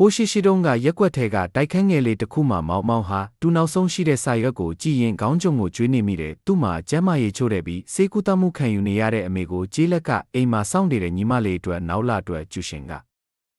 ဟိုးရှိရှိတုံးကရက်ွက်ထဲကတိုက်ခန်းငယ်လေးတစ်ခုမှမောင်မောင်ဟာတူနောက်ဆုံးရှိတဲ့စာရွက်ကိုကြည်ရင်ခေါင်းကြုံကိုကျွေးနေမိတယ်။သူ့မှာကျမ်းမာရေးချို့တဲ့ပြီးစေကူတမှုခံယူနေရတဲ့အမေကိုကြေးလက်ကအိမ်မှာစောင့်နေတဲ့ညီမလေးအတွက်နောက်လာအတွက်ကျူရှင်က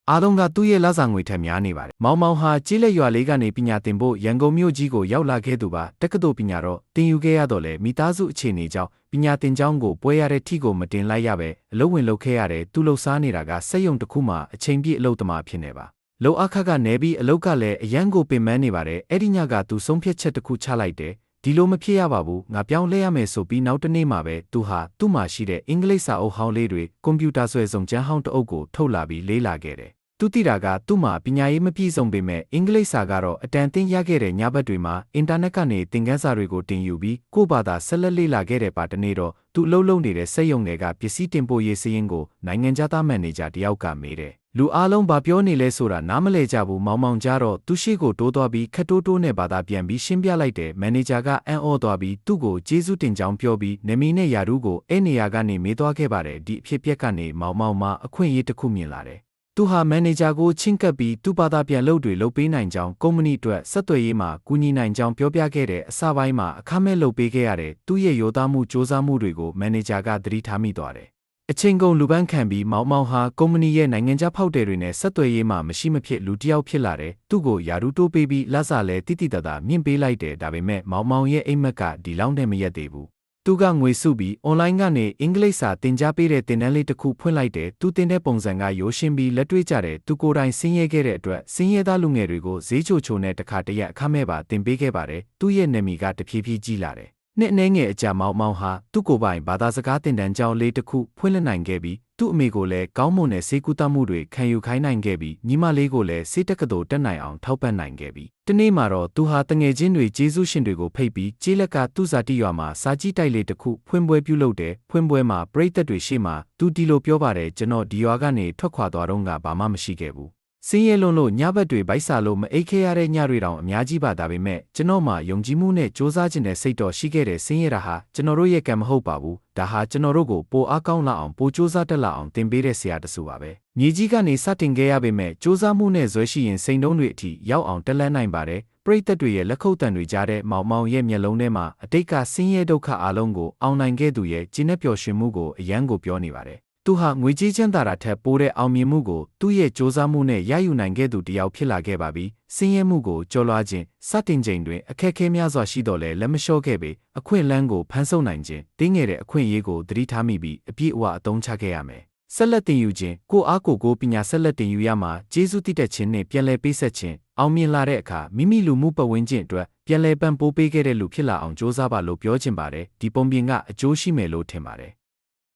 အားလုံးကသူ့ရဲ့လက်ဆောင်ငွေထက်များနေပါတယ်။မောင်မောင်ဟာကြေးလက်ရွာလေးကနေပညာသင်ဖို့ရန်ကုန်မြို့ကြီးကိုရောက်လာခဲ့သူပါ။တက္ကသိုလ်ပညာတော့တင်ယူခဲ့ရတော့လေမိသားစုအခြေအနေကြောင့်ပညာသင်ကျောင်းကိုပွဲရတဲ့ထိကိုမတင်လိုက်ရပဲအလုပ်ဝင်လုပ်ခဲ့ရတယ်။သူလှုပ်ရှားနေတာကစက်ယုံတစ်ခုမှအချိန်ပြည့်အလုပ်သမားဖြစ်နေပါ။ လုံအခက်ကနေပြီးအလုတ်ကလည်းအရန်ကိုပင်ပန်းနေပါတယ်အဲ့ဒီညကသူဆုံးဖြတ်ချက်တစ်ခုချလိုက်တယ်ဒီလိုမဖြစ်ရပါဘူးငါပြောင်းလဲရမယ်ဆိုပြီးနောက်တနေ့မှာပဲသူဟာသူ့မှာရှိတဲ့အင်္ဂလိပ်စာအုပ်ဟောင်းလေးတွေကွန်ပျူတာဆွဲစုံကျန်းဟောင်းတအုပ်ကိုထုတ်လာပြီးလေးလာခဲ့တယ်သူတိတာကသူ့မှာပညာရေးမပြည့်စုံပေမဲ့အင်္ဂလိပ်စာကတော့အတန်တင်ရခဲ့တဲ့ညဘက်တွေမှာအင်တာနက်ကနေသင်ခန်းစာတွေကိုတင်ယူပြီးကိုယ့်ဘာသာဆက်လက်လေ့လာခဲ့တဲ့ပါတနေ့တော့သူအလုပ်လုပ်နေတဲ့စက်ရုံတွေကပစ္စည်းတင်ပို့ရေးစည်းရင်းကိုနိုင်ငံခြားသားမန်နေဂျာတယောက်ကမေးတယ် လူအားလုံးဘာပြောနေလဲဆိုတာနားမလည်ကြဘူးမောင်မောင်ကြတော့သူရှိကိုတိုးသွားပြီးခက်တိုးတိုးနဲ့ဘာသာပြန်ပြီးရှင်းပြလိုက်တယ်မန်နေဂျာကအံ့ဩသွားပြီးသူ့ကိုကျေးဇူးတင်ကြောင်းပြောပြီးနမီနဲ့ယာရုကိုအဲ့နေရာကနေမေးသွားခဲ့ပါတယ်ဒီအဖြစ်ပြက်ကနေမောင်မောင်မှအခွင့်အရေးတစ်ခုမြင်လာတယ်သူဟာမန်နေဂျာကိုချင်းကပ်ပြီးသူ့ဘာသာပြန်လုပ်တွေလုပ်ပေးနိုင်ကြောင်းကုမ္ပဏီအတွက်ဆက်သွယ်ရေးမှာကူညီနိုင်ကြောင်းပြောပြခဲ့တဲ့အစပိုင်းမှာအခမဲ့လုပ်ပေးခဲ့ရတဲ့သူ့ရဲ့ရိုသားမှုစ조사မှုတွေကိုမန်နေဂျာကသတိထားမိသွားတယ် အချိန်ကုန်လူပန်းခံပြီးမောင်မောင်ဟာကုမ္ပဏီရဲ့နိုင်ငံခြားဖောက်တယ်တွေနဲ့ဆက်သွယ်ရေးမှာမရှိမဖြစ်လူတစ်ယောက်ဖြစ်လာတယ်။သူ့ကိုယာရူတိုးပေးပြီးလက်စာလဲတိတိတသာမြင့်ပေးလိုက်တယ်ဒါပေမဲ့မောင်မောင်ရဲ့အိမ်မက်ကဒီလောက်နဲ့မရက်သေးဘူး။သူကငွေစုပြီးအွန်လိုင်းကနေအင်္ဂလိပ်စာသင်ကြားပေးတဲ့သင်တန်းလေးတစ်ခုဖွင့်လိုက်တယ်။သူတင်တဲ့ပုံစံကရိုးရှင်းပြီးလက်တွေ့ကျတယ်။သူကိုယ်တိုင်ဆင်းရဲခဲ့တဲ့အတွက်ဆင်းရဲသားလူငယ်တွေကိုဈေးချိုချိုနဲ့တခါတရက်အခမဲ့ပါသင်ပေးခဲ့ပါတယ်။သူ့ရဲ့နာမည်ကတဖြည်းဖြည်းကြီးလာတယ်။ နှစ်အနည်းငယ်အကြာမောင်မောင်ဟာသူ့ကိုယ်ပိုင်ဘာသာစကားသင်တန်းကျောင်းလေးတစ်ခုဖွင့်လှစ်နိုင်ခဲ့ပြီးသူ့အမေကိုလည်းကောင်းမွန်တဲ့စေကူတမှုတွေခံယူခိုင်းနိုင်ခဲ့ပြီးညီမလေးကိုလည်းစေတက်ကတော်တက်နိုင်အောင်ထောက်ပံ့နိုင်ခဲ့ပြီးတနေ့မှာတော့သူဟာတငယ်ချင်းတွေကျေးဇူးရှင်တွေကိုဖိတ်ပြီးကျေးလက်ကသူ့ဇာတိရွာမှာစာကြည့်တိုက်လေးတစ်ခုဖွင့်ပွဲပြုလုပ်တယ်ဖွင့်ပွဲမှာပရိသတ်တွေရှေ့မှာသူဒီလိုပြောပါတယ်ကျွန်တော်ဒီရွာကနေထွက်ခွာသွားတော့ကဘာမှမရှိခဲ့ဘူး စင်းရဲလွန်းလို့ညဘက်တွေဗိုက်စာလို့မအိတ်ခဲရတဲ့ညတွေတောင်အများကြီးပါဒါပေမဲ့ကျွန်တော်မှယုံကြည်မှုနဲ့စူးစမ်းခြင်းတဲ့စိတ်တော်ရှိခဲ့တဲ့စင်းရဲတာဟာကျွန်တော်တို့ရဲ့ကံမဟုတ်ပါဘူးဒါဟာကျွန်တော်တို့ကိုပိုအားကောင်းလာအောင်ပိုစူးစမ်းတက်လာအောင်သင်ပေးတဲ့ဆရာတဆူပါပဲမြေကြီးကနေစတင်ခဲ့ရပေမဲ့စူးစမ်းမှုနဲ့ဇွဲရှိရင်စိန်တုံးတွေအထိရောက်အောင်တက်လှမ်းနိုင်ပါတယ်ပရိသတ်တွေရဲ့လက်ခုပ်တံတွေကြားတဲ့မောင်မောင်ရဲ့မျက်လုံးထဲမှာအတိတ်ကဆင်းရဲဒုက္ခအလုံးကိုအောင်နိုင်ခဲ့သူရဲ့ကျင်းနဲ့ပျော်ရွှင်မှုကိုအယံကိုပြောနေပါတယ် သူဟာငွေကြေးချမ်းသာတာထက်ပိုတဲ့အောင်မြင်မှုကိုသူ့ရဲ့စ조사မှုနဲ့ရယူနိုင်ခဲ့သူတယောက်ဖြစ်လာခဲ့ပါပြီ။စင်းရဲမှုကိုကြော်လွှားခြင်းစတင်ချိန်တွင်အခက်အခဲများစွာရှိတော်လဲလက်မလျှော့ခဲ့ပေအခွင့်အလန်းကိုဖန်ဆုပ်နိုင်ခြင်းတင်းငယ်တဲ့အခွင့်အရေးကိုသတိထားမိပြီးအပြည့်အဝအသုံးချခဲ့ရမယ်။ဆက်လက်တင်ယူခြင်းကိုအားကိုကိုပညာဆက်လက်တင်ယူရမှာကျေးဇူးတည်တဲ့ခြင်းနဲ့ပြန်လည်ပေးဆက်ခြင်းအောင်မြင်လာတဲ့အခါမိမိလူမှုပတ်ဝန်းကျင်အတွက်ပြန်လည်ပံ့ပိုးပေးခဲ့တဲ့လူဖြစ်လာအောင်ကြိုးစားပါလို့ပြောချင်ပါတယ်ဒီပုံပြင်ကအကျိုးရှိမယ်လို့ထင်ပါတယ်